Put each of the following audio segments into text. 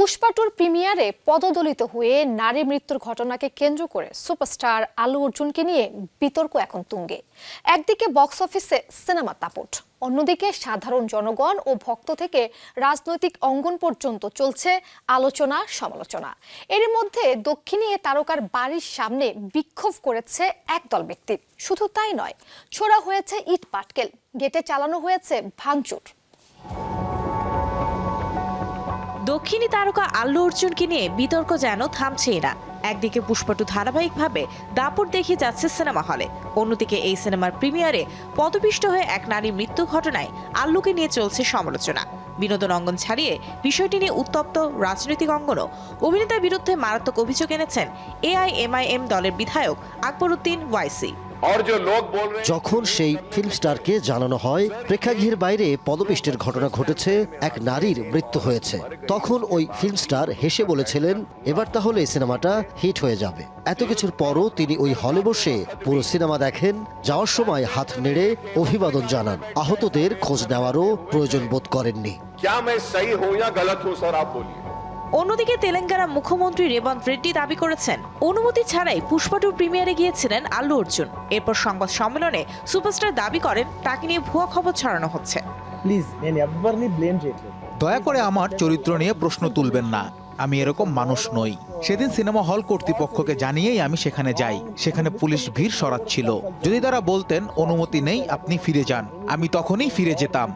পুষ্পাটুর প্রিমিয়ারে পদদলিত হয়ে নারী মৃত্যুর ঘটনাকে কেন্দ্র করে সুপারস্টার আলু অর্জুনকে নিয়ে বিতর্ক এখন তুঙ্গে। একদিকে বক্স অফিসে সিনেমা তাপট, অন্যদিকে সাধারণ জনগণ ও ভক্ত থেকে রাজনৈতিক অঙ্গন পর্যন্ত চলছে আলোচনা সমালোচনা। এর মধ্যে দক্ষিণী তারকার বাড়ির সামনে বিক্ষোভ করেছে একদল ব্যক্তি। শুধু তাই নয়, ছোড়া হয়েছে ইট পাটকেল, গেটে চালানো হয়েছে ভাঙচুর। দক্ষিণী তারকা আল্লু অর্জুনকে নিয়ে বিতর্ক যেন থামছেই না। একদিকে পুষ্পটু ধারাবাহিকভাবে দাপট দেখিয়ে যাচ্ছে সিনেমা হলে। অন্যদিকে এই সিনেমার প্রিমিয়ারে পদপিষ্ট হয়ে এক নারীর মৃত্যু ঘটনায় আল্লুকে নিয়ে চলছে সমালোচনা। বিনোদন অঙ্গন ছাড়িয়ে বিষয়টি নিয়ে উত্তপ্ত রাজনৈতিক অঙ্গনও। অভিনেতার বিরুদ্ধে মারাত্মক অভিযোগ এনেছেন এআইএমআইএম দলের বিধায়ক আকবর উদ্দিন ওয়াইসি। और जो लोग बोल रहे हैं যখন সেই ফিল্ম স্টারকে জানানো হয় প্রেক্ষাগৃহের বাইরে পদপিষ্টের ঘটনা ঘটেছে এক নারীর মৃত্যু হয়েছে তখন ওই ফিল্ম স্টার হেসে বলেছিলেন এবার তাহলে এই সিনেমাটা হিট হয়ে যাবে এত কিছুর পরও তিনি ওই হলে বসে পুরো সিনেমা দেখেন যাওয়ার সময় হাত নেড়ে অভিবাদন জানান আহতদের খোঁজ নেওয়ারও প্রয়োজন বোধ করেননি क्या मैं सही हूं या गलत हूं सर आप बोलिए অন্যদিকে তেলেঙ্গানা মুখ্যমন্ত্রী রেবন্ত রেড্ডি দাবি করেছেন অনুমতি ছাড়াই পুষ্পা টু প্রিমিয়ারে গিয়েছিলেন আল্লু অর্জুন। এরপর সংবাদ সম্মেলনে সুপারস্টার দাবি করেন তাকে নিয়ে ভুয়া খবর ছড়ানো হচ্ছে। দয়া করে আমার চরিত্র নিয়ে প্রশ্ন তুলবেন না। আমি এরকম মানুষ নই। সেদিন সিনেমা হল কর্তৃপক্ষকে জানিয়েই আমি সেখানে যাই। সেখানে পুলিশ ভিড় সরাচ্ছিল। যদি তারা বলতেন অনুমতি নেই আপনি ফিরে যান। আমি তখনই ফিরে যেতাম।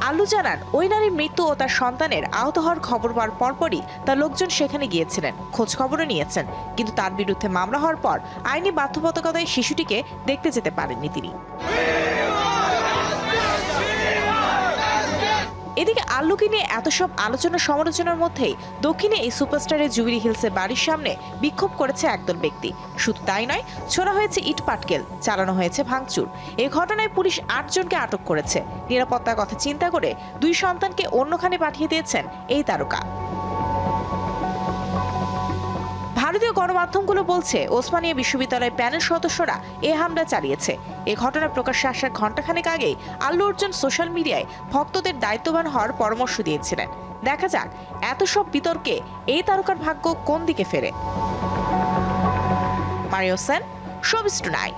আলু জানান, ওই নারীর মৃত্যু ও তার সন্তানের আহত হওয়ার খবর পাওয়ার পরপরই তার লোকজন সেখানে গিয়েছিলেন খোঁজ খবরও নিয়েছেন। কিন্তু তার বিরুদ্ধে মামলা হওয়ার পর আইনি বাধ্যবাধকতায় শিশুটিকে দেখতে যেতে পারেননি তিনি। আল্লুকে নিয়ে এত সব আলোচনা সমালোচনার মধ্যেই দক্ষিণে এই সুপারস্টারের জুবিলি হিলসের বাড়ির সামনে বিক্ষোভ করেছে একদল ব্যক্তি। শুধু তাই নয়, ছোড়া হয়েছে ইট পাটকেল, চালানো হয়েছে ভাঙচুর। এ ঘটনায় পুলিশ আটজনকে আটক করেছে। নিরাপত্তার কথা চিন্তা করে দুই সন্তানকে অন্যখানে পাঠিয়ে দিয়েছেন এই তারকা। ভারতীয় গণমাধ্যমগুলো বলছে, ওসমানিয়া বিশ্ববিদ্যালয়ের প্যানেল সদস্যরা এ হামলা চালিয়েছে। এ ঘটনা প্রকাশ্যে আসার ঘণ্টাখানেক আগেই আল্লু অর্জুন সোশ্যাল মিডিয়ায় ভক্তদের দায়িত্ববান হওয়ার পরামর্শ দিয়েছিলেন। দেখা যাক, এত সব বিতর্কে এই তারকার ভাগ্য কোন দিকে ফেরে? Mario Sen showbiz tonight